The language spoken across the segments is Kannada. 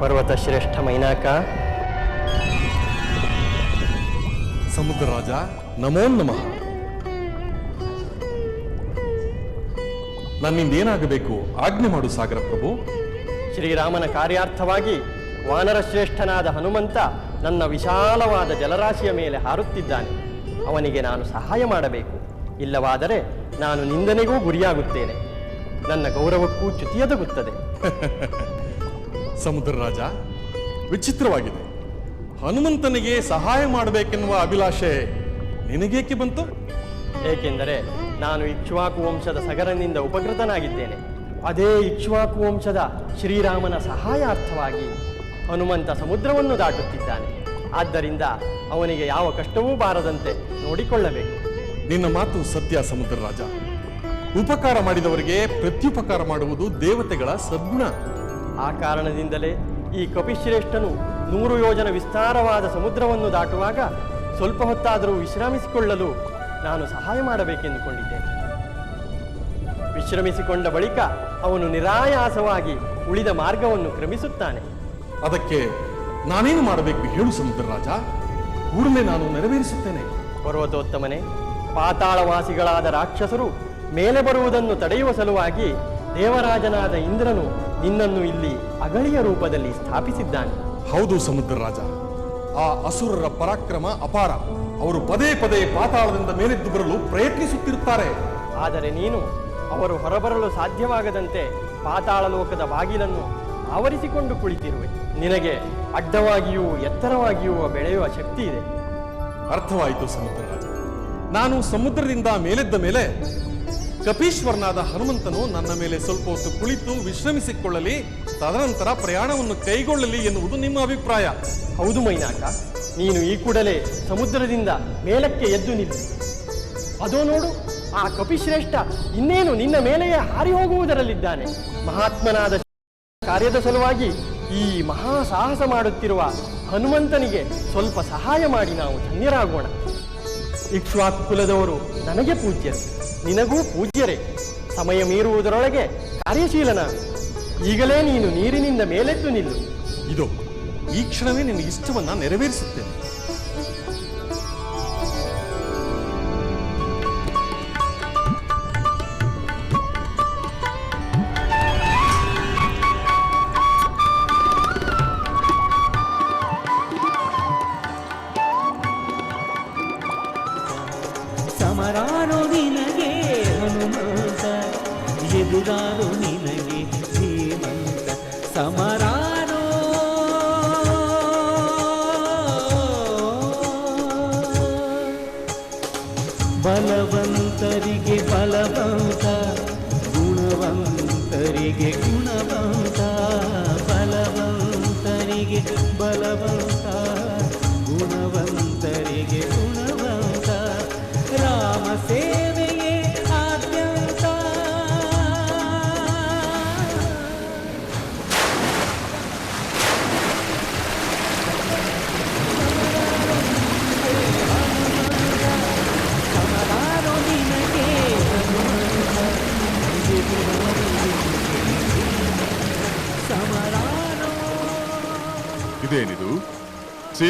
ಪರ್ವತ ಶ್ರೇಷ್ಠ ಮೈನಾಕ. ಸಮುದ್ರ ರಾಜ ನಮೋ ನಮಃ. ನನ್ನಿಂದ ಏನಾಗಬೇಕು? ಆಜ್ಞೆ ಮಾಡು ಸಾಗರ ಪ್ರಭು. ಶ್ರೀರಾಮನ ಕಾರ್ಯಾರ್ಥವಾಗಿ ವಾನರ ಶ್ರೇಷ್ಠನಾದ ಹನುಮಂತ ನನ್ನ ವಿಶಾಲವಾದ ಜಲರಾಶಿಯ ಮೇಲೆ ಹಾರುತ್ತಿದ್ದಾನೆ. ಅವನಿಗೆ ನಾನು ಸಹಾಯ ಮಾಡಬೇಕು. ಇಲ್ಲವಾದರೆ ನಾನು ನಿಂದನೆಗೂ ಗುರಿಯಾಗುತ್ತೇನೆ. ನನ್ನ ಗೌರವಕ್ಕೂ ಚ್ಯುತಿಯದಗುತ್ತದೆ. ಸಮುದ್ರ ರಾಜ ವಿಚಿತ್ರವಾಗಿದೆ. ಹನುಮಂತನಿಗೆ ಸಹಾಯ ಮಾಡಬೇಕೆನ್ನುವ ಅಭಿಲಾಷೆ ನಿನಗೇಕೆ ಬಂತು? ಏಕೆಂದರೆ ನಾನು ಇಕ್ಷ್ವಾಕು ವಂಶದ ಸಗರನಿಂದ ಉಪಕೃತನಾಗಿದ್ದೇನೆ. ಅದೇ ಇಕ್ಷ್ವಾಕು ವಂಶದ ಶ್ರೀರಾಮನ ಸಹಾಯಾರ್ಥವಾಗಿ ಹನುಮಂತ ಸಮುದ್ರವನ್ನು ದಾಟುತ್ತಿದ್ದಾನೆ. ಆದ್ದರಿಂದ ಅವನಿಗೆ ಯಾವ ಕಷ್ಟವೂ ಬಾರದಂತೆ ನೋಡಿಕೊಳ್ಳಬೇಕು. ನಿನ್ನ ಮಾತು ಸತ್ಯ ಸಮುದ್ರ ರಾಜ ಉಪಕಾರ ಮಾಡಿದವರಿಗೆ ಪ್ರತ್ಯುಪಕಾರ ಮಾಡುವುದು ದೇವತೆಗಳ ಸದ್ಗುಣ. ಆ ಕಾರಣದಿಂದಲೇ ಈ ಕಪಿಶ್ರೇಷ್ಠನು ನೂರು ಯೋಜನ ವಿಸ್ತಾರವಾದ ಸಮುದ್ರವನ್ನು ದಾಟುವಾಗ ಸ್ವಲ್ಪ ಹೊತ್ತಾದರೂ ವಿಶ್ರಮಿಸಿಕೊಳ್ಳಲು ನಾನು ಸಹಾಯ ಮಾಡಬೇಕೆಂದುಕೊಂಡಿದ್ದೇನೆ. ವಿಶ್ರಮಿಸಿಕೊಂಡ ಬಳಿಕ ಅವನು ನಿರಾಯಾಸವಾಗಿ ಉಳಿದ ಮಾರ್ಗವನ್ನು ಕ್ರಮಿಸುತ್ತಾನೆ. ಅದಕ್ಕೆ ನಾನೇನು ಮಾಡಬೇಕು ಹೇಳು ಸಮುದ್ರ ರಾಜ ಕೂಡಲೇ ನಾನು ನೆರವೇರಿಸುತ್ತೇನೆ. ಪರ್ವತೋತ್ತಮನೆ ಪಾತಾಳವಾಸಿಗಳಾದ ರಾಕ್ಷಸರು ಮೇಲೆ ಬರುವುದನ್ನು ತಡೆಯುವ ಸಲುವಾಗಿ ದೇವರಾಜನಾದ ಇಂದ್ರನು ನಿನ್ನನ್ನು ಇಲ್ಲಿ ಅಗಳಿಯ ರೂಪದಲ್ಲಿ ಸ್ಥಾಪಿಸಿದ್ದಾನೆ. ಹೌದು ಸಮುದ್ರ ರಾಜ ಆ ಅಸುರರ ಪರಾಕ್ರಮ ಅಪಾರ. ಅವರು ಪದೇ ಪದೇ ಪಾತಾಳದಿಂದ ಮೇಲೆದ್ದು ಬರಲು ಪ್ರಯತ್ನಿಸುತ್ತಿರುತ್ತಾರೆ. ಆದರೆ ನೀನು ಅವರು ಹೊರಬರಲು ಸಾಧ್ಯವಾಗದಂತೆ ಪಾತಾಳ ಲೋಕದ ಬಾಗಿಲನ್ನು ಆವರಿಸಿಕೊಂಡು ಕುಳಿತಿರುವೆ. ನಿನಗೆ ಅಡ್ಡವಾಗಿಯೂ ಎತ್ತರವಾಗಿಯೂ ಬೆಳೆಯುವ ಶಕ್ತಿ ಇದೆ ಅರ್ಥವಾಯಿತು ಸಮುದ್ರ ರಾಜ ನಾನು ಸಮುದ್ರದಿಂದ ಮೇಲೆದ್ದ ಮೇಲೆ ಕಪೀಶ್ವರನಾದ ಹನುಮಂತನು ನನ್ನ ಮೇಲೆ ಸ್ವಲ್ಪ ಹೊತ್ತು ಕುಳಿತು ವಿಶ್ರಮಿಸಿಕೊಳ್ಳಲಿ ತದನಂತರ ಪ್ರಯಾಣವನ್ನು ಕೈಗೊಳ್ಳಲಿ ಎನ್ನುವುದು ನಿಮ್ಮ ಅಭಿಪ್ರಾಯ. ಹೌದು ಮೈನಾಕ ನೀನು ಈ ಕೂಡಲೇ ಸಮುದ್ರದಿಂದ ಮೇಲಕ್ಕೆ ಎದ್ದು ನಿಲ್ಲು. ಅದೋ ನೋಡು ಆ ಕಪಿಶ್ರೇಷ್ಠ ಇನ್ನೇನು ನಿನ್ನ ಮೇಲೆಯೇ ಹಾರಿ ಹೋಗುವುದರಲ್ಲಿದ್ದಾನೆ. ಮಹಾತ್ಮನಾದ ಕಾರ್ಯದ ಸಲುವಾಗಿ ಈ ಮಹಾ ಸಾಹಸ ಮಾಡುತ್ತಿರುವ ಹನುಮಂತನಿಗೆ ಸ್ವಲ್ಪ ಸಹಾಯ ಮಾಡಿ ನಾವು ಧನ್ಯರಾಗೋಣ. ಇಕ್ಷ್ವಾಕು ಕುಲದವರು ನನಗೆ ಪೂಜ್ಯರು ನಿನಗೂ ಪೂಜ್ಯರೇ. ಸಮಯ ಮೀರುವುದರೊಳಗೆ ಕಾರ್ಯಶೀಲನ. ಈಗಲೇ ನೀನು ನೀರಿನಿಂದ ಮೇಲೆದ್ದು ನಿಲ್ಲು. ಇದು, ಈ ಕ್ಷಣವೇ ನಿನ್ನ ಇಷ್ಟವನ್ನ ನೆರವೇರಿಸುತ್ತೇನೆ.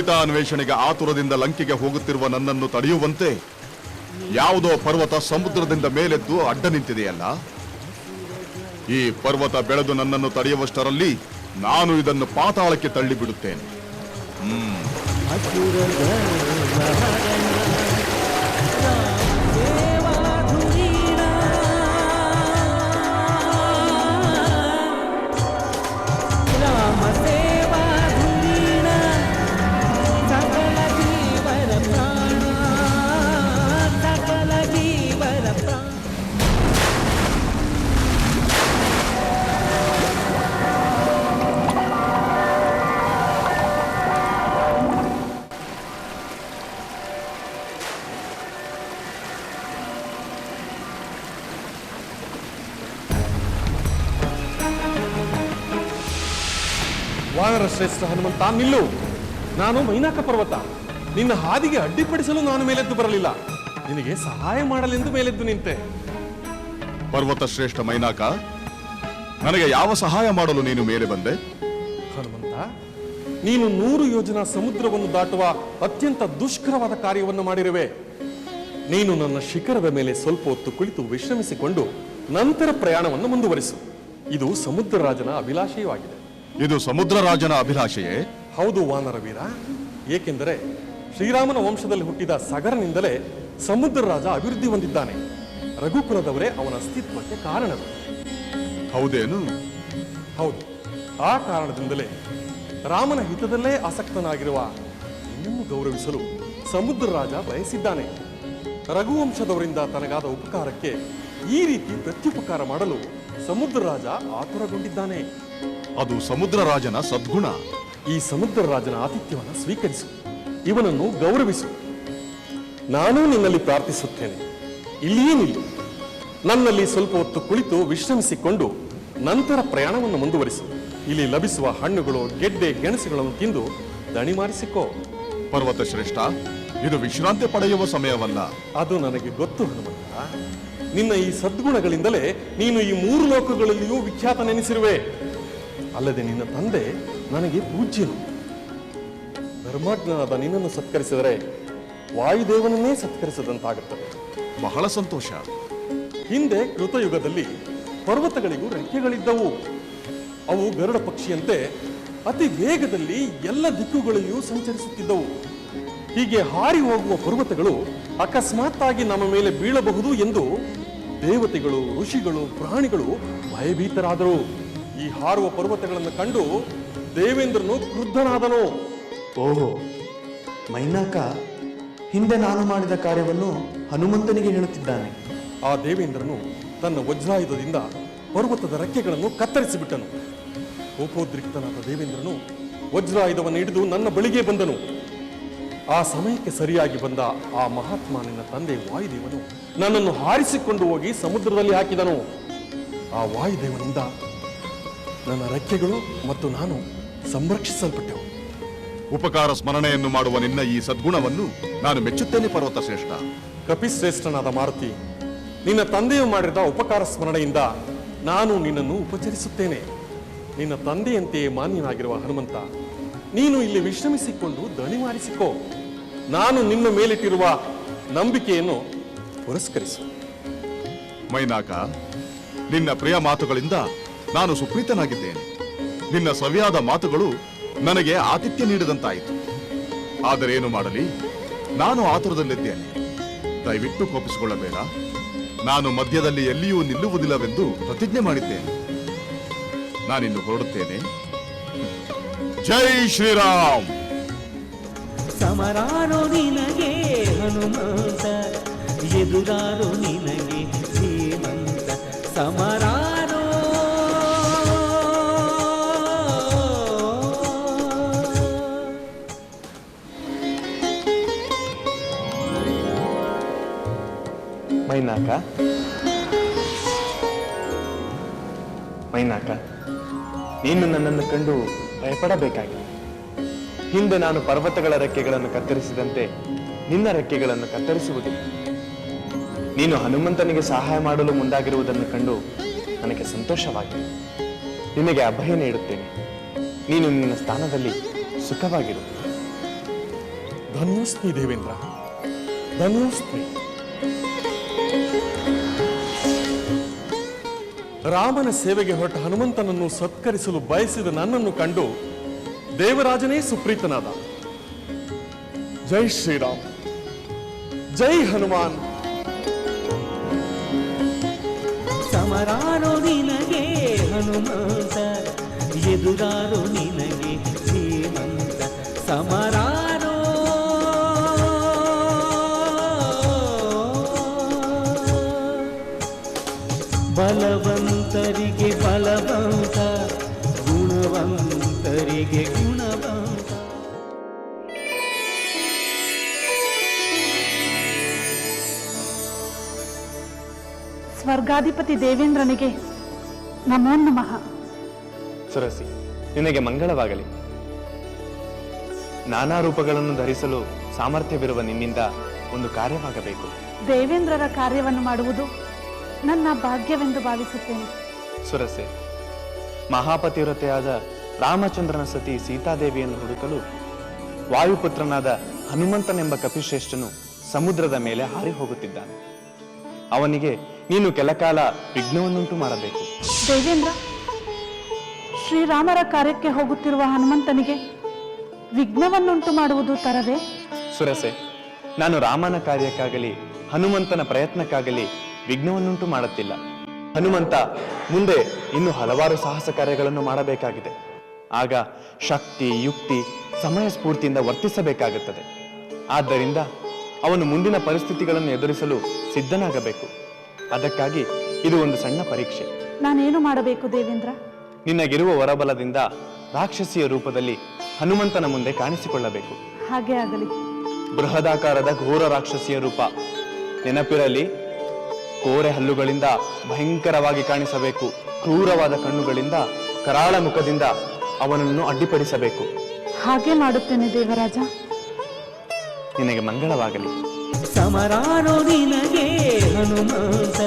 ಸೀತಾ ಅನ್ವೇಷಣೆಗೆ ಆತುರದಿಂದ ಲಂಕೆಗೆ ಹೋಗುತ್ತಿರುವ ನನ್ನನ್ನು ತಡೆಯುವಂತೆ ಯಾವುದೋ ಪರ್ವತ ಸಮುದ್ರದಿಂದ ಮೇಲೆದ್ದು ಅಡ್ಡ ನಿಂತಿದೆಯಲ್ಲ? ಈ ಪರ್ವತ ಬೆಳೆದು ನನ್ನನ್ನು ತಡೆಯುವಷ್ಟರಲ್ಲಿ ನಾನು ಇದನ್ನು ಪಾತಾಳಕ್ಕೆ ತಳ್ಳಿಬಿಡುತ್ತೇನೆ. ರಾಮ ಶ್ರೇಷ್ಠ ಹನುಮಂತ ನಿಲ್ಲು. ನಾನು ಮೈನಾಕ ಪರ್ವತ. ನಿನ್ನ ಹಾದಿಗೆ ಅಡ್ಡಿಪಡಿಸಲು ನಾನು ಮೇಲೆದ್ದು ಬರಲಿಲ್ಲ. ನಿನಗೆ ಸಹಾಯ ಮಾಡಲೆಂದು ಮೇಲೆದ್ದು ನಿಂತೆ. ಪರ್ವತ ಶ್ರೇಷ್ಠ ಮೈನಾಕ ನನಗೆ ಯಾವ ಸಹಾಯ ಮಾಡಲು ನೀನು ಮೇಲೆ ಬಂದೆ? ಹನುಮಂತ ನೀನು ನೂರು ಯೋಜನ ಸಮುದ್ರವನ್ನು ದಾಟುವ ಅತ್ಯಂತ ದುಷ್ಕರವಾದ ಕಾರ್ಯವನ್ನು ಮಾಡಿರುವೆ. ನೀನು ನನ್ನ ಶಿಖರದ ಮೇಲೆ ಸ್ವಲ್ಪ ಹೊತ್ತು ಕುಳಿತು ವಿಶ್ರಮಿಸಿಕೊಂಡು ನಂತರ ಪ್ರಯಾಣವನ್ನು ಮುಂದುವರಿಸು. ಇದು ಸಮುದ್ರ ರಾಜನ ಅಭಿಲಾಷೆಯವಾಗಿದೆ ಇದು ಸಮುದ್ರ ರಾಜನ ಅಭಿಲಾಷೆಯೇ? ಹೌದು ವಾನರ ವೀರ. ಏಕೆಂದರೆ ಶ್ರೀರಾಮನ ವಂಶದಲ್ಲಿ ಹುಟ್ಟಿದ ಸಗರನಿಂದಲೇ ಸಮುದ್ರ ರಾಜ ಅಭಿವೃದ್ಧಿ ಹೊಂದಿದ್ದಾನೆ. ರಘುಕುಲದವರೇ ಅವನ ಅಸ್ತಿತ್ವಕ್ಕೆ ಕಾರಣರು. ಹೌದೇನು? ಹೌದು ಆ ಕಾರಣದಿಂದಲೇ ರಾಮನ ಹಿತದಲ್ಲೇ ಆಸಕ್ತನಾಗಿರುವ ಇನ್ನೂ ಗೌರವಿಸಲು ಸಮುದ್ರ ರಾಜ ಬಯಸಿದ್ದಾನೆ. ರಘುವಂಶದವರಿಂದ ತನಗಾದ ಉಪಕಾರಕ್ಕೆ ಈ ರೀತಿ ಪ್ರತ್ಯುಪಕಾರ ಮಾಡಲು ಸಮುದ್ರ ರಾಜ ಆತುರಗೊಂಡಿದ್ದಾನೆ. ಅದು ಸಮುದ್ರ ರಾಜನ ಸದ್ಗುಣ. ಈ ಸಮುದ್ರ ರಾಜನ ಆತಿಥ್ಯವನ್ನು ಸ್ವೀಕರಿಸು. ಇವನನ್ನು ಗೌರವಿಸು. ನಾನೂ ನಿನ್ನಲ್ಲಿ ಪ್ರಾರ್ಥಿಸುತ್ತೇನೆ. ಇಲ್ಲಿಯೇ ನಿಲ್ಲು. ನನ್ನಲ್ಲಿ ಸ್ವಲ್ಪ ಹೊತ್ತು ಕುಳಿತು ವಿಶ್ರಮಿಸಿಕೊಂಡು ನಂತರ ಪ್ರಯಾಣವನ್ನು ಮುಂದುವರಿಸು. ಇಲ್ಲಿ ಲಭಿಸುವ ಹಣ್ಣುಗಳು ಗೆಡ್ಡೆ ಗೆಣಸುಗಳನ್ನು ತಿಂದು ದಣಿ ಮಾರಿಸಿಕೋ ಪರ್ವತ ಶ್ರೇಷ್ಠ ಇದು ವಿಶ್ರಾಂತಿ ಪಡೆಯುವ ಸಮಯವಲ್ಲ. ಅದು ನನಗೆ ಗೊತ್ತು ಹನುಮಂತ. ನಿನ್ನ ಈ ಸದ್ಗುಣಗಳಿಂದಲೇ ನೀನು ಈ ಮೂರು ಲೋಕಗಳಲ್ಲಿಯೂ ವಿಖ್ಯಾತನೆನಿಸಿರುವೆ. ಅಲ್ಲದೆ ನಿನ್ನ ತಂದೆ ನನಗೆ ಪೂಜ್ಯನು. ಧರ್ಮಜ್ಞನಾದ ನಿನ್ನನ್ನು ಸತ್ಕರಿಸಿದರೆ ವಾಯುದೇವನನ್ನೇ ಸತ್ಕರಿಸಿದಂತಾಗುತ್ತದೆ. ಬಹಳ ಸಂತೋಷ. ಹಿಂದೆ ಕೃತಯುಗದಲ್ಲಿ ಪರ್ವತಗಳಿಗೂ ರೆಕ್ಕೆಗಳಿದ್ದವು. ಅವು ಗರುಡ ಪಕ್ಷಿಯಂತೆ ಅತಿ ವೇಗದಲ್ಲಿ ಎಲ್ಲ ದಿಕ್ಕುಗಳಲ್ಲಿಯೂ ಸಂಚರಿಸುತ್ತಿದ್ದವು. ಹೀಗೆ ಹಾರಿ ಹೋಗುವ ಪರ್ವತಗಳು ಅಕಸ್ಮಾತ್ತಾಗಿ ನಮ್ಮ ಮೇಲೆ ಬೀಳಬಹುದು ಎಂದು ದೇವತೆಗಳು ಋಷಿಗಳು ಪ್ರಾಣಿಗಳು ಭಯಭೀತರಾದರು. ಈ ಹಾರುವ ಪರ್ವತಗಳನ್ನು ಕಂಡು ದೇವೇಂದ್ರನು ಕ್ರುದ್ಧನಾದನು. ಓಹೋ ಮೈನಾಕ ಹಿಂದೆ ನಾನು ಮಾಡಿದ ಕಾರ್ಯವನ್ನು ಹನುಮಂತನಿಗೆ ಹೇಳುತ್ತಿದ್ದಾನೆ. ಆ ದೇವೇಂದ್ರನು ತನ್ನ ವಜ್ರಾಯುಧದಿಂದ ಪರ್ವತದ ರೆಕ್ಕೆಗಳನ್ನು ಕತ್ತರಿಸಿಬಿಟ್ಟನು. ಕೋಪೋದ್ರಿಕ್ತನಾದ ದೇವೇಂದ್ರನು ವಜ್ರಾಯುಧವನ್ನು ಹಿಡಿದು ನನ್ನ ಬಳಿಗೆ ಬಂದನು. ಆ ಸಮಯಕ್ಕೆ ಸರಿಯಾಗಿ ಬಂದ ಆ ಮಹಾತ್ಮನಿನ ತಂದೆ ವಾಯುದೇವನು ನನ್ನನ್ನು ಹಾರಿಸಿಕೊಂಡು ಹೋಗಿ ಸಮುದ್ರದಲ್ಲಿ ಹಾಕಿದನು. ಆ ವಾಯುದೇವನಿಂದ ನನ್ನ ರೆಕ್ಕೆಗಳು ಮತ್ತು ನಾನು ಸಂರಕ್ಷಿಸಲ್ಪಟ್ಟೆವು. ಉಪಕಾರ ಸ್ಮರಣೆಯನ್ನು ಮಾಡುವ ನಿನ್ನ ಈ ಸದ್ಗುಣವನ್ನು ನಾನು ಮೆಚ್ಚುತ್ತೇನೆ ಪರ್ವತ ಶ್ರೇಷ್ಠ. ಕಪಿಶ್ರೇಷ್ಠನಾದ ಮಾರುತಿ ನಿನ್ನ ತಂದೆಯು ಮಾಡಿದ ಉಪಕಾರ ಸ್ಮರಣೆಯಿಂದ ನಾನು ನಿನ್ನನ್ನು ಉಪಚರಿಸುತ್ತೇನೆ. ನಿನ್ನ ತಂದೆಯಂತೆಯೇ ಮಾನ್ಯನಾಗಿರುವ ಹನುಮಂತ ನೀನು ಇಲ್ಲಿ ವಿಶ್ರಮಿಸಿಕೊಂಡು ದಣಿ ಮಾರಿಸಿಕೋ ನಾನು ನಿನ್ನ ಮೇಲಿಟ್ಟಿರುವ ನಂಬಿಕೆಯನ್ನು ಪುರಸ್ಕರಿಸು. ಮೈನಾಕ ನಿನ್ನ ಪ್ರಿಯ ಮಾತುಗಳಿಂದ ನಾನು ಸುಪ್ರೀತನಾಗಿದ್ದೇನೆ. ನಿನ್ನ ಸವಿಯಾದ ಮಾತುಗಳು ನನಗೆ ಆತಿಥ್ಯ ನೀಡಿದಂತಾಯಿತು. ಆದರೆ ಏನು ಮಾಡಲಿ? ನಾನು ಆತುರದಲ್ಲಿದ್ದೇನೆ. ದಯವಿಟ್ಟು ಕೋಪಿಸಿಕೊಳ್ಳಬೇಡ. ನಾನು ಮಧ್ಯದಲ್ಲಿ ಎಲ್ಲಿಯೂ ನಿಲ್ಲುವುದಿಲ್ಲವೆಂದು ಪ್ರತಿಜ್ಞೆ ಮಾಡಿದ್ದೇನೆ. ನಾನಿನ್ನು ಹೊರಡುತ್ತೇನೆ. ಜೈ ಶ್ರೀರಾಮ್! ಸಮರಾರೋ ನಿನಗೆ ಹನುಮಂತ ಎದುರಾರೋ ನಿನಗೆ ಸಮರಾರೋ ಮೈನಾಕ? ಮೈನಾಕ? ನೀನು ನನ್ನನ್ನು ಕಂಡು ಭಯಪಡಬೇಕಾಗಿಲ್ಲ ಹಿಂದೆ ನಾನು ಪರ್ವತಗಳ ರೆಕ್ಕೆಗಳನ್ನು ಕತ್ತರಿಸಿದಂತೆ ನಿನ್ನ ರೆಕ್ಕೆಗಳನ್ನು ಕತ್ತರಿಸುವುದಿಲ್ಲ. ನೀನು ಹನುಮಂತನಿಗೆ ಸಹಾಯ ಮಾಡಲು ಮುಂದಾಗಿರುವುದನ್ನು ಕಂಡು ನನಗೆ ಸಂತೋಷವಾಗಿದೆ. ನಿನಗೆ ಅಭಯ ನೀಡುತ್ತೇನೆ. ನೀನು ನಿನ್ನ ಸ್ಥಾನದಲ್ಲಿ ಸುಖವಾಗಿರು. ಧನ್ಯೋಸ್ಮಿ ದೇವೇಂದ್ರ. ಧನ್ಯೋಸ್ಮಿ ರಾಮನ ಸೇವೆಗೆ ಹೊರಟ ಹನುಮಂತನನ್ನು ಸತ್ಕರಿಸಲು ಬಯಸಿದ ನನ್ನನ್ನು ಕಂಡು ದೇವರಾಜನೇ ಸುಪ್ರೀತನಾದ. ಜೈ ಶ್ರೀರಾಮ್. ಜೈ ಹನುಮಾನ್. ಸಮರಾರೋ ನಿನಗೆ ಹನುಮಂತ ಎದುರಾರೋ ನಿನಗೆ ಶ್ರೀಮಂತ. ಸಮರಾರೋ ಬಲವಂತರಿಗೆ ಬಲವಂತ ಗುಣವಂತರಿಗೆ ಗುಣವಂತ. ಸ್ವರ್ಗಾಧಿಪತಿ ದೇವೇಂದ್ರನಿಗೆ ನಮೋ ನಮಃ. ಸುರಸಿ ನಿನಗೆ ಮಂಗಳವಾಗಲಿ. ನಾನಾ ರೂಪಗಳನ್ನು ಧರಿಸಲು ಸಾಮರ್ಥ್ಯವಿರುವ ನಿನ್ನಿಂದ ಒಂದು ಕಾರ್ಯವಾಗಬೇಕು. ದೇವೇಂದ್ರರ ಕಾರ್ಯವನ್ನು ಮಾಡುವುದು ನನ್ನ ಭಾಗ್ಯವೆಂದು ಭಾವಿಸುತ್ತೇನೆ. ಸುರಸೆ. ಮಹಾಪತಿವ್ರತೆಯಾದ ರಾಮಚಂದ್ರನ ಸತಿ ಸೀತಾದೇವಿಯನ್ನು ಹುಡುಕಲು ವಾಯುಪುತ್ರನಾದ ಹನುಮಂತನೆಂಬ ಕಪಿಶ್ರೇಷ್ಠನು ಸಮುದ್ರದ ಮೇಲೆ ಹಾರಿ ಹೋಗುತ್ತಿದ್ದಾನೆ. ಅವನಿಗೆ ನೀನು ಕೆಲಕಾಲ ವಿಘ್ನವನ್ನುಂಟು ಮಾಡಬೇಕು. ದೇವೇಂದ್ರ ಶ್ರೀರಾಮರ ಕಾರ್ಯಕ್ಕೆ ಹೋಗುತ್ತಿರುವ ಹನುಮಂತನಿಗೆ ವಿಘ್ನವನ್ನುಂಟು ಮಾಡುವುದು ತರವೇ? ಸುರಸೆ ನಾನು ರಾಮನ ಕಾರ್ಯಕ್ಕಾಗಲಿ ಹನುಮಂತನ ಪ್ರಯತ್ನಕ್ಕಾಗಲಿ ವಿಘ್ನವನ್ನುಂಟು ಮಾಡುತ್ತಿಲ್ಲ. ಹನುಮಂತ ಮುಂದೆ ಇನ್ನು ಹಲವಾರು ಸಾಹಸ ಕಾರ್ಯಗಳನ್ನು ಮಾಡಬೇಕಾಗಿದೆ. ಆಗ ಶಕ್ತಿ ಯುಕ್ತಿ ಸಮಯ ಸ್ಫೂರ್ತಿಯಿಂದ ವರ್ತಿಸಬೇಕಾಗುತ್ತದೆ. ಆದ್ದರಿಂದ ಅವನು ಮುಂದಿನ ಪರಿಸ್ಥಿತಿಗಳನ್ನು ಎದುರಿಸಲು ಸಿದ್ಧನಾಗಬೇಕು. ಅದಕ್ಕಾಗಿ ಇದು ಒಂದು ಸಣ್ಣ ಪರೀಕ್ಷೆ. ನಾನೇನು ಮಾಡಬೇಕು ದೇವೇಂದ್ರ? ನಿನಗಿರುವ ವರಬಲದಿಂದ ರಾಕ್ಷಸಿಯ ರೂಪದಲ್ಲಿ ಹನುಮಂತನ ಮುಂದೆ ಕಾಣಿಸಿಕೊಳ್ಳಬೇಕು. ಹಾಗೆ ಆಗಲಿ. ಬೃಹದಾಕಾರದ ಘೋರ ರಾಕ್ಷಸಿಯ ರೂಪ ನೆನಪಿರಲಿ. ಕೋರೆ ಹಲ್ಲುಗಳಿಂದ ಭಯಂಕರವಾಗಿ ಕಾಣಿಸಬೇಕು. ಕ್ರೂರವಾದ ಕಣ್ಣುಗಳಿಂದ ಕರಾಳ ಮುಖದಿಂದ ಅವನನ್ನು ಅಡ್ಡಿಪಡಿಸಬೇಕು. ಹಾಗೆ ಮಾಡುತ್ತೇನೆ ದೇವರಾಜ. ನಿನಗೆ ಮಂಗಳವಾಗಲಿ. ಸಮರಾರೋ ನಿನಗೆ ಹನುಮಂತ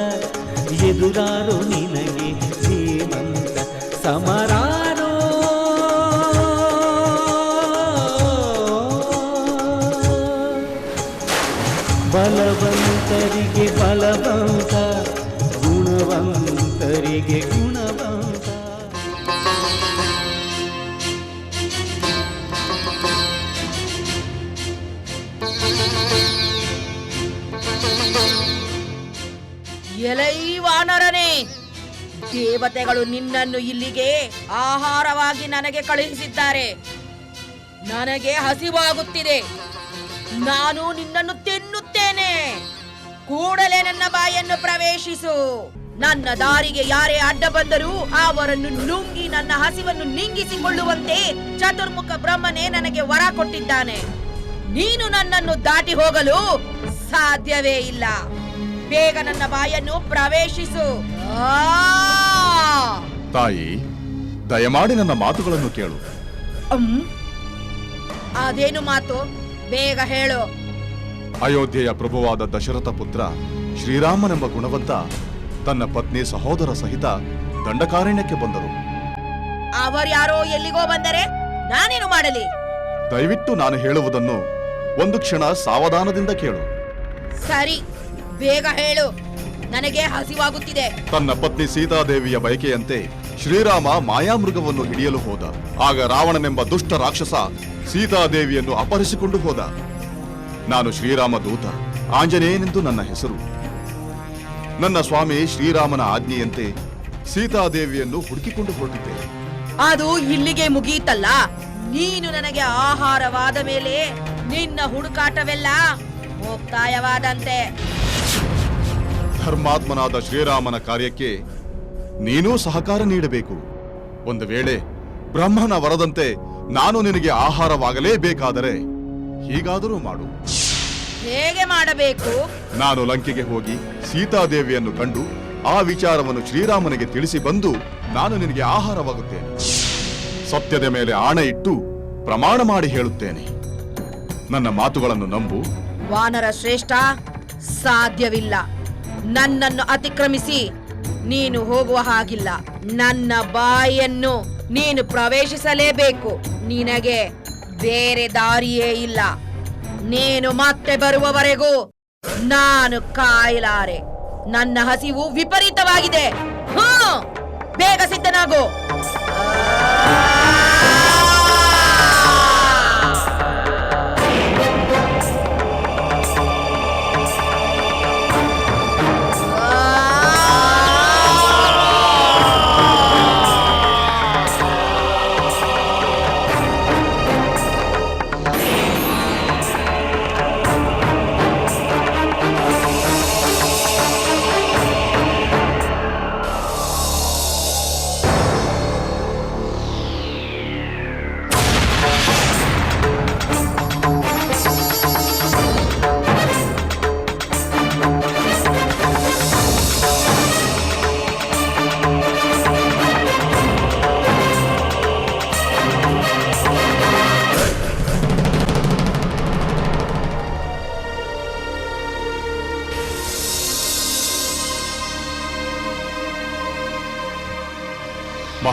ಎದುರಾರೋ ನಿನಗೆ ಧೀಮಂತ ಸಮರಾರೋ. ಬಲವಂತರಿಗೆ ಫಲವಂತ, ಗುಣವಂತರಿಗೆ ಗುಣವಂತ. ಎಲೈ ವಾನರನೇ ದೇವತೆಗಳು ನಿನ್ನನ್ನು ಇಲ್ಲಿಗೆ ಆಹಾರವಾಗಿ ನನಗೆ ಕಳುಹಿಸಿದ್ದಾರೆ. ನನಗೆ ಹಸಿವಾಗುತ್ತಿದೆ. ನಾನು ನಿನ್ನನ್ನು ಕೂಡಲೇ ನನ್ನ ಬಾಯನ್ನು ಪ್ರವೇಶಿಸು. ನನ್ನ ದಾರಿಗೆ ಯಾರೇ ಅಡ್ಡ ಬಂದರೂ ಅವರನ್ನು ನುಂಗಿ ನನ್ನ ಹಸಿವನ್ನು ನಿಂಗಿಸಿಕೊಳ್ಳುವಂತೆ ಚತುರ್ಮುಖ ಬ್ರಹ್ಮನೇ ನನಗೆ ವರ ಕೊಟ್ಟಿದ್ದಾನೆ. ನೀನು ನನ್ನನ್ನು ದಾಟಿ ಹೋಗಲು ಸಾಧ್ಯವೇ ಇಲ್ಲ. ಬೇಗ ನನ್ನ ಬಾಯನ್ನು ಪ್ರವೇಶಿಸು. ಆ! ತಾಯಿ ದಯಮಾಡಿ ನನ್ನ ಮಾತುಗಳನ್ನು ಕೇಳು. ಅದೇನು ಮಾತು? ಬೇಗ ಹೇಳು. ಅಯೋಧ್ಯೆಯ ಪ್ರಭುವಾದ ದಶರಥ ಪುತ್ರ ಶ್ರೀರಾಮನೆಂಬ ಗುಣವಂತ ತನ್ನ ಪತ್ನಿ ಸಹೋದರ ಸಹಿತ ದಂಡಕಾರಣ್ಯಕ್ಕೆ ಬಂದರು. ಎಲ್ಲಿಗೋ ಬಂದರೆ ನಾನೇನು ಮಾಡಲಿ? ದಯವಿಟ್ಟು ನಾನು ಹೇಳುವುದನ್ನು ಒಂದು ಕ್ಷಣ ಸಾವಧಾನದಿಂದ ಕೇಳು. ಸರಿ ಬೇಗ ಹೇಳು. ನನಗೆ ಹಸಿವಾಗುತ್ತಿದೆ. ತನ್ನ ಪತ್ನಿ ಸೀತಾದೇವಿಯ ಬಯಕೆಯಂತೆ ಶ್ರೀರಾಮ ಮಾಯಾಮೃಗವನ್ನು ಹಿಡಿಯಲು ಹೋದ. ಆಗ ರಾವಣನೆಂಬ ದುಷ್ಟ ರಾಕ್ಷಸ ಸೀತಾದೇವಿಯನ್ನು ಅಪಹರಿಸಿಕೊಂಡು ಹೋದ. ನಾನು ಶ್ರೀರಾಮ ದೂತ. ಆಂಜನೇಯನೆಂದು ನನ್ನ ಹೆಸರು. ನನ್ನ ಸ್ವಾಮಿ ಶ್ರೀರಾಮನ ಆಜ್ಞೆಯಂತೆ ಸೀತಾದೇವಿಯನ್ನು ಹುಡುಕಿಕೊಂಡು ಹೊರಟಿದ್ದೆ. ಅದು ಇಲ್ಲಿಗೆ ಮುಗಿಯಿತಲ್ಲ. ನೀನು ನನಗೆ ಆಹಾರವಾದ ಮೇಲೆ ನಿನ್ನ ಹುಡುಕಾಟವೆಲ್ಲ ಮುಕ್ತಾಯವಾದಂತೆ. ಧರ್ಮಾತ್ಮನಾದ ಶ್ರೀರಾಮನ ಕಾರ್ಯಕ್ಕೆ ನೀನೂ ಸಹಕಾರ ನೀಡಬೇಕು. ಒಂದು ವೇಳೆ ಬ್ರಹ್ಮನ ವರದಂತೆ ನಾನು ನಿನಗೆ ಆಹಾರವಾಗಲೇಬೇಕಾದರೆ ಹೀಗಾದರೂ ಮಾಡು. ಹೇಗೆ ಮಾಡಬೇಕು? ನಾನು ಲಂಕೆಗೆ ಹೋಗಿ ಸೀತಾದೇವಿಯನ್ನು ಕಂಡು ಆ ವಿಚಾರವನ್ನು ಶ್ರೀರಾಮನಿಗೆ ತಿಳಿಸಿ ಬಂದು ನಾನು ನಿನಗೆ ಆಹಾರವಾಗುತ್ತೇನೆ. ಸತ್ಯದ ಮೇಲೆ ಆಣೆ ಇಟ್ಟು ಪ್ರಮಾಣ ಮಾಡಿ ಹೇಳುತ್ತೇನೆ. ನನ್ನ ಮಾತುಗಳನ್ನು ನಂಬು. ವಾನರ ಶ್ರೇಷ್ಠ ಸಾಧ್ಯವಿಲ್ಲ. ನನ್ನನ್ನು ಅತಿಕ್ರಮಿಸಿ ನೀನು ಹೋಗುವ ಹಾಗಿಲ್ಲ. ನನ್ನ ಬಾಯನ್ನು ನೀನು ಪ್ರವೇಶಿಸಲೇಬೇಕು. ನಿನಗೆ ಬೇರೆ ದಾರಿಯೇ ಇಲ್ಲ. ನೀನು ಮತ್ತೆ ಬರುವವರೆಗೂ ನಾನು ಕಾಯಲಾರೆ. ನನ್ನ ಹಸಿವು ವಿಪರೀತವಾಗಿದೆ. ಬೇಗ ಸಿದ್ಧನಾಗು.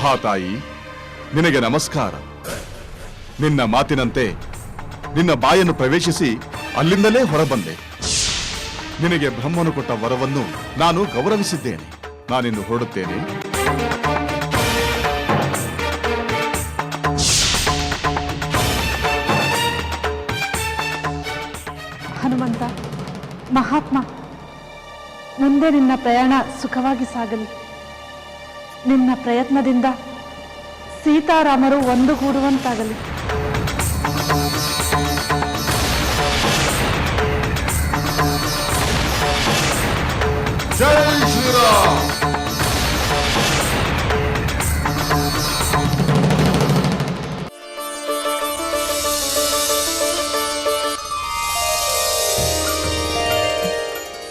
ಮಹಾತಾಯಿ, ನಿನಗೆ ನಮಸ್ಕಾರ. ನಿನ್ನ ಮಾತಿನಂತೆ ನಿನ್ನ ಬಾಯನ್ನು ಪ್ರವೇಶಿಸಿ ಅಲ್ಲಿಂದಲೇ ಹೊರಬಂದೆ. ನಿನಗೆ ಬ್ರಹ್ಮನು ಕೊಟ್ಟ ವರವನ್ನು ನಾನು ಗೌರವಿಸಿದ್ದೇನೆ. ನಾನಿನ್ನು ಹೊರಡುತ್ತೇನೆ. ಹನುಮಂತ, ಮಹಾತ್ಮ, ಮುಂದೆ ನಿನ್ನ ಪ್ರಯಾಣ ಸುಖವಾಗಿ ಸಾಗಲಿ. ನಿನ್ನ ಪ್ರಯತ್ನದಿಂದ ಸೀತಾರಾಮರು ಒಂದುಗೂಡುವಂತಾಗಲಿ. ಜೈ ಶ್ರೀರಾಮ್.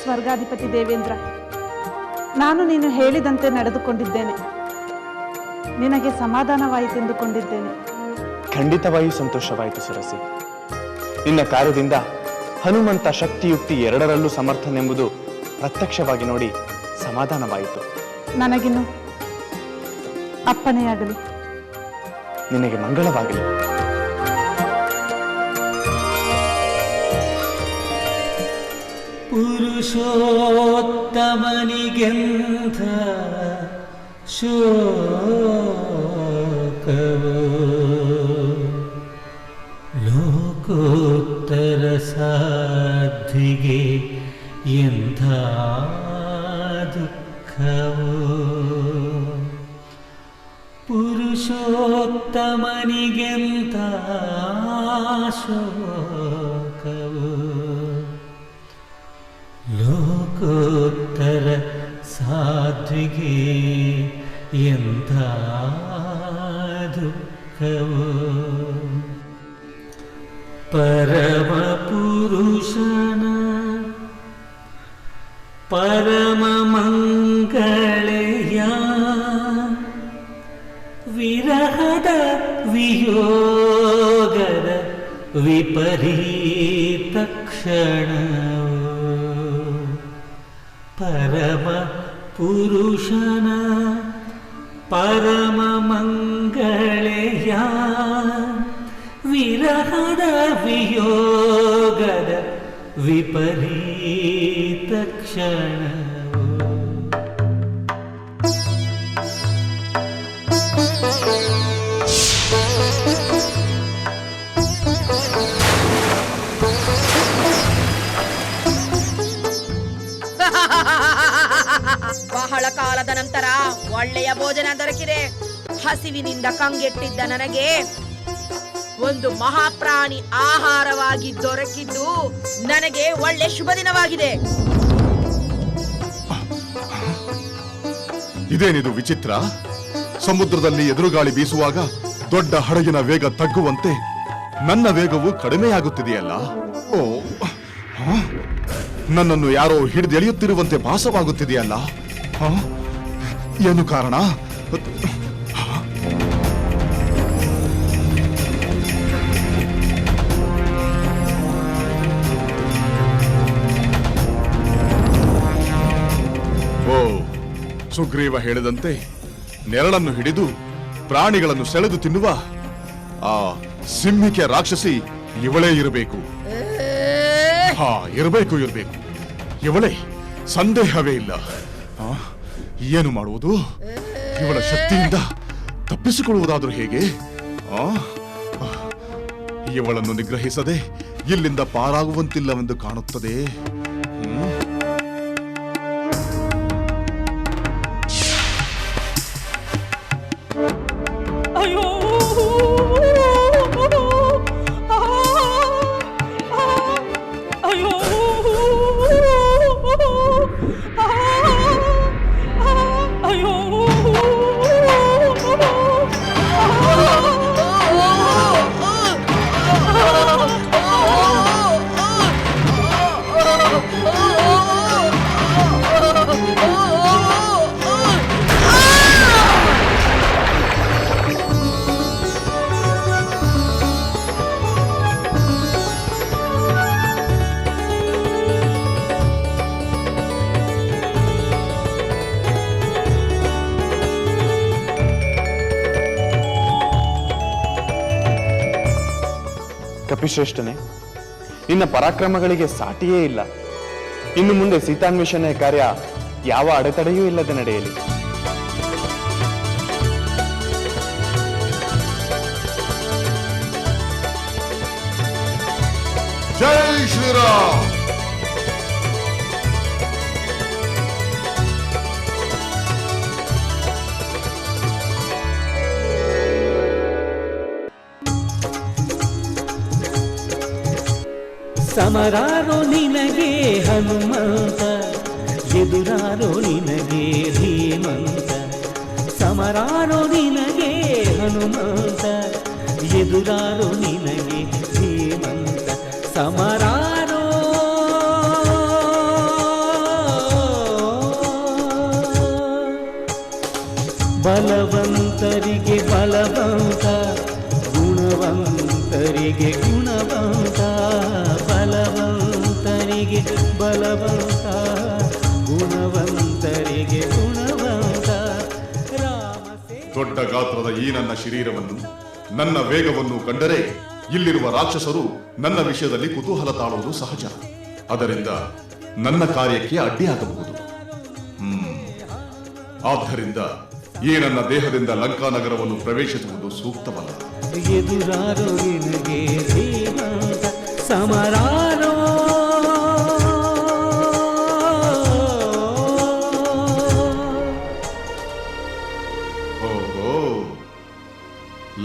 ಸ್ವರ್ಗಾಧಿಪತಿ ದೇವೇಂದ್ರ ನಾನು ನೀನು ಹೇಳಿದಂತೆ ನಡೆದುಕೊಂಡಿದ್ದೇನೆ. ನಿನಗೆ ಸಮಾಧಾನವಾಯಿತೆಂದುಕೊಂಡಿದ್ದೇನೆ ಖಂಡಿತವಾಗಿಯೂ ಸಂತೋಷವಾಯಿತು ಸರಸಿ. ನಿನ್ನ ಕಾರ್ಯದಿಂದ ಹನುಮಂತ ಶಕ್ತಿಯುಕ್ತಿ ಎರಡರಲ್ಲೂ ಸಮರ್ಥನೆಂಬುದು ಪ್ರತ್ಯಕ್ಷವಾಗಿ ನೋಡಿ ಸಮಾಧಾನವಾಯಿತು. ನನಗಿನ್ನು ಅಪ್ಪನೆಯಾಗಲಿ ನಿನಗೆ ಮಂಗಳವಾಗಲಿ. ಪುರುಷೋತ್ತಮನಿಗೆಂಥ ಶೋಕವು. ಲೋಕೋತ್ತರ ಸಾಧಿಗೆ ಎಂಥ ದುಃಖವು ಪುರುಷೋತ್ತಮನಿಗೆಂಥ ಶೋಕವು ಲೋಕೋತ್ತರ ಸಾಧ್ವಿಗೆ ಎಂಥ ದುಃಖವು ಪರಮ ಪುರುಷನ ಪರಮ ಮಂಗಳೆಯ ವಿರಹದ ವಿಯೋಗದ ವಿಪರೀತ ಕ್ಷಣವು ಪರಮ ಪುರುಷನ ಪರಮ ಮಂಗಳೆಯ ವಿರಹದ ವಿಯೋಗದ ವಿಪರೀತ ಕ್ಷಣವು ನಂತರ ಒಳ್ಳೆಯ ಭೋಜನ ದೊರಕಿದೆ. ಹಸಿವಿನಿಂದ ಕಂಗೆಟ್ಟಿದ್ದ ನನಗೆ ಒಂದು ಮಹಾಪ್ರಾಣಿ ಆಹಾರವಾಗಿ ದೊರಕಿದ್ದು ನನಗೆ ಒಳ್ಳೆ ಶುಭ ದಿನವಾಗಿದೆ. ಇದೇನಿದು ವಿಚಿತ್ರ? ಸಮುದ್ರದಲ್ಲಿ ಎದುರುಗಾಳಿ ಬೀಸುವಾಗ ದೊಡ್ಡ ಹಡಗಿನ ವೇಗ ತಗ್ಗುವಂತೆ ನನ್ನ ವೇಗವು ಕಡಿಮೆಯಾಗುತ್ತಿದೆಯಲ್ಲ? ಓ ನನ್ನನ್ನು ಯಾರೋ ಹಿಡಿದೆಳೆಯುತ್ತಿರುವಂತೆ ಭಾಸವಾಗುತ್ತಿದೆಯಲ್ಲ? ಏನು ಕಾರಣ? ಓ ಸುಗ್ರೀವ ಹೇಳಿದಂತೆ ನೆರಳನ್ನು ಹಿಡಿದು ಪ್ರಾಣಿಗಳನ್ನು ಸೆಳೆದು ತಿನ್ನುವ ಆ ಸಿಂಹಿಕೆ ರಾಕ್ಷಸಿ ಇವಳೇ ಇರಬೇಕು. ಹಾ ಇರಬೇಕು ಇರಬೇಕು. ಇವಳೇ ಸಂದೇಹವೇ ಇಲ್ಲ. ಏನು ಮಾಡುವುದು? ಇವಳ ಶಕ್ತಿಯಿಂದ ತಪ್ಪಿಸಿಕೊಳ್ಳುವುದಾದರೂ ಹೇಗೆ? ಆ, ಇವಳನ್ನು ನಿಗ್ರಹಿಸದೆ ಇಲ್ಲಿಂದ ಪಾರಾಗುವಂತಿಲ್ಲವೆಂದು ಕಾಣುತ್ತದೆ. ಕಪಿಶ್ರೇಷ್ಠನೇ ನಿನ್ನ ಪರಾಕ್ರಮಗಳಿಗೆ ಸಾಟಿಯೇ ಇಲ್ಲ. ಇನ್ನು ಮುಂದೆ ಸೀತಾನ್ವೇಷಣೆ ಕಾರ್ಯ ಯಾವ ಅಡೆತಡೆಯೂ ಇಲ್ಲದೆ ನಡೆಯಲಿ. ಜೈ ಶ್ರೀರಾಮ್. ಸಮರಾರೋ ನಿನಗೆ ಹನುಮಂತ ಎದುರಾರೋ ನಿನಗೆ ಧೀಮಂತ ಸಮರಾರೋ ನಿನಗೆ ಹನುಮಂತ ಎದುರಾರೋ ನಿನಗೆ ಧೀಮಂತ ಸಮರಾರೋ ಬಲವಂತರಿಗೆ ಬಲವಂತ ಗುಣವಂತರಿಗೆ ಗುಣವಂತ ಬಲವಂತರಿಗೆ ಬಲವಂತ ಗುಣವಂತರಿಗೆ ಗುಣವಂತ. ದೊಡ್ಡ ಗಾತ್ರದ ಈ ನನ್ನ ಶರೀರವನ್ನು ನನ್ನ ವೇಗವನ್ನು ಕಂಡರೆ ಇಲ್ಲಿರುವ ರಾಕ್ಷಸರು ನನ್ನ ವಿಷಯದಲ್ಲಿ ಕುತೂಹಲ ತಾಳುವುದು ಸಹಜ. ಅದರಿಂದ ನನ್ನ ಕಾರ್ಯಕ್ಕೆ ಅಡ್ಡಿಯಾಗಬಹುದು. ಆದ್ದರಿಂದ ಈ ನನ್ನ ದೇಹದಿಂದ ಲಂಕಾ ನಗರವನ್ನು ಪ್ರವೇಶಿಸುವುದು ಸೂಕ್ತವಲ್ಲ. ಎದುರಾರೋ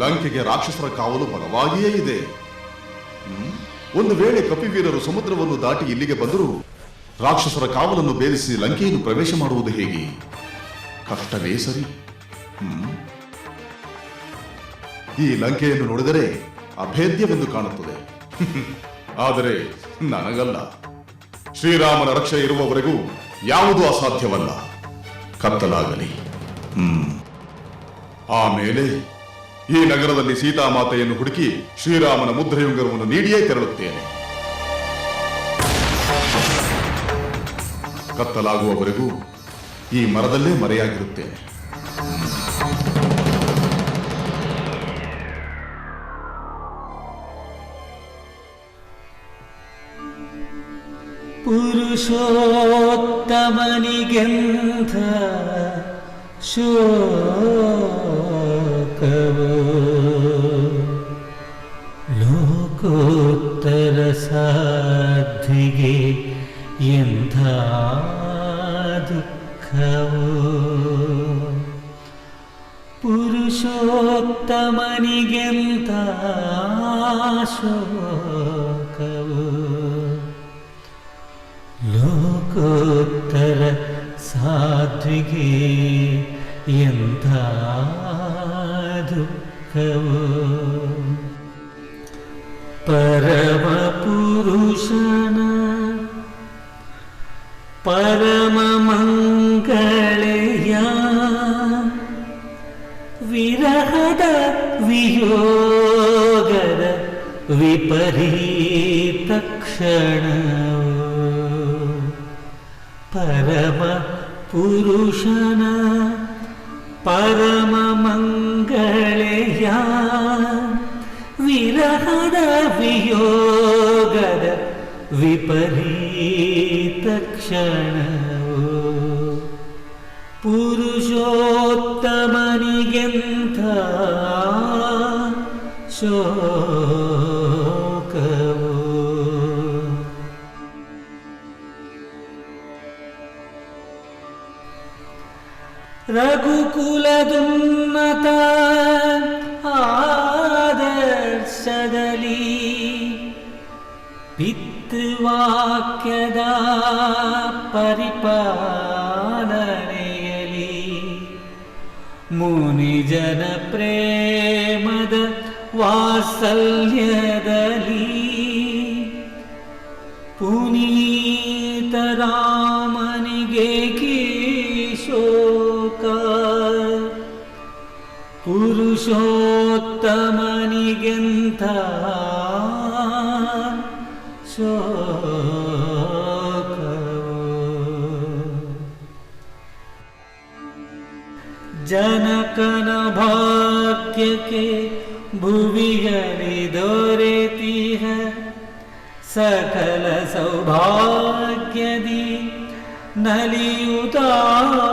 ಲಂಕೆಗೆ ರಾಕ್ಷಸರ ಕಾವಲು ಬಲವಾಗಿಯೇ ಇದೆ. ಒಂದು ವೇಳೆ ಕಪಿವೀರರು ಸಮುದ್ರವನ್ನು ದಾಟಿ ಇಲ್ಲಿಗೆ ಬಂದರೂ ರಾಕ್ಷಸರ ಕಾವಲನ್ನು ಭೇದಿಸಿ ಲಂಕೆಯನ್ನು ಪ್ರವೇಶ ಮಾಡುವುದು ಹೇಗೆ? ಕಷ್ಟವೇ ಸರಿ. ಈ ಲಂಕೆಯನ್ನು ನೋಡಿದರೆ ಅಭೇದ್ಯವೆಂದು ಕಾಣುತ್ತದೆ. ಆದರೆ ನನಗಲ್ಲ. ಶ್ರೀರಾಮನ ರಕ್ಷೆ ಇರುವವರೆಗೂ ಯಾವುದು ಅಸಾಧ್ಯವಲ್ಲ. ಕತ್ತಲಾಗಲಿ. ಹ್ಮ್? ಆಮೇಲೆ ಈ ನಗರದಲ್ಲಿ ಸೀತಾಮಾತೆಯನ್ನು ಹುಡುಕಿ ಶ್ರೀರಾಮನ ಮುದ್ರಯುಂಗರವನ್ನು ನೀಡಿಯೇ ತೆರಳುತ್ತೇನೆ. ಕತ್ತಲಾಗುವವರೆಗೂ ಈ ಮರದಲ್ಲೇ ಮರೆಯಾಗಿರುತ್ತೇನೆ. ಪುರುಷೋತ್ತಮನಿಗೆಂಥ ಶೋಕವು ಲೋಕೋತ್ತರ ಸಾಧ್ವಿಗೆ ಎಂಥ ದುಃಖವು ಪುರುಷೋತ್ತಮನಿಗೆಂತ ಶೋಕವು ಲೋಕೋತ್ತರ ಸಾಧ್ವಿಗೆ ಎಂಥ ದುಃಖವು ಪರಮ ಪುರುಷನ ಪರಮ ಮಂಗಳೆಯ ವಿರಹದ ವಿಯೋಗದ ವಿಪರೀತ ವಿಯೋಗದ ವಿಪರೀತ ಕ್ಷಣವು. ಪುರುಷೋತ್ತಮನಿಗೆಂಥ ಶೋಕವು. ರಘುಕುಲದುನ್ನತ ಆದರ್ಶದಲ್ಲಿ सदली पितृवाक्यदा परिपालनेयली मुनिजनप्रेमद वात्सल्यदली पुनीतरामनिगेकि ಪುರುಷೋತ್ತಮನಿಗೆಂಥ ಶೋಕವು ಜನಕನ ಭಾಗ್ಯಕ್ಕೆ ಭುವಿಯಲಿ ದೊರೆತಿ ದೊರೆತೀಹ ಸಕಲ ಸೌಭಾಗ್ಯದಿ ನಲಿಯುತ್ತಾ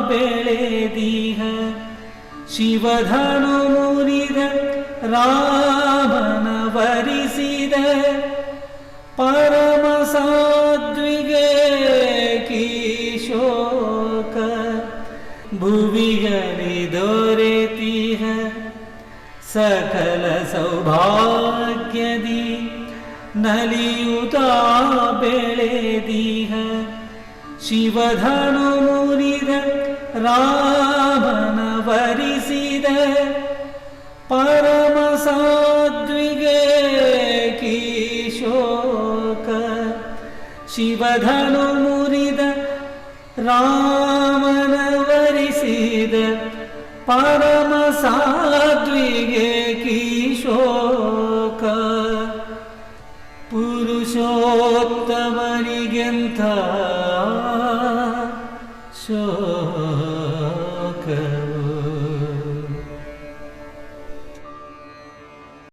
ಬೆಳೆದೀಹ ಶಿವಧನು ಮುರಿದ ರಾಮನ ವರಿಸಿದ ಪರಮ ಸಾಧ್ವಿಗೆ ಕೀಶೋಕ ಭುವಿಗಲಿ ದೊರೆತಿಹ ಸಕಲ ಸೌಭಾಗ್ಯದಿ ನಲಿಯುತ ಬೆಳೆದಿಹ ಶಿವಧನು ಮುರಿದ ರಾಮನ ವರಿಸಿದ ಪರಮ ಸಾಧ್ವಿಗೆ ಕೀಶೋಕ ಶಿವಧನು ಮುರಿದ ರಾಮನ ವರಿಸಿದ ಪರಮ ಸಾಧ್ವಿಗೆ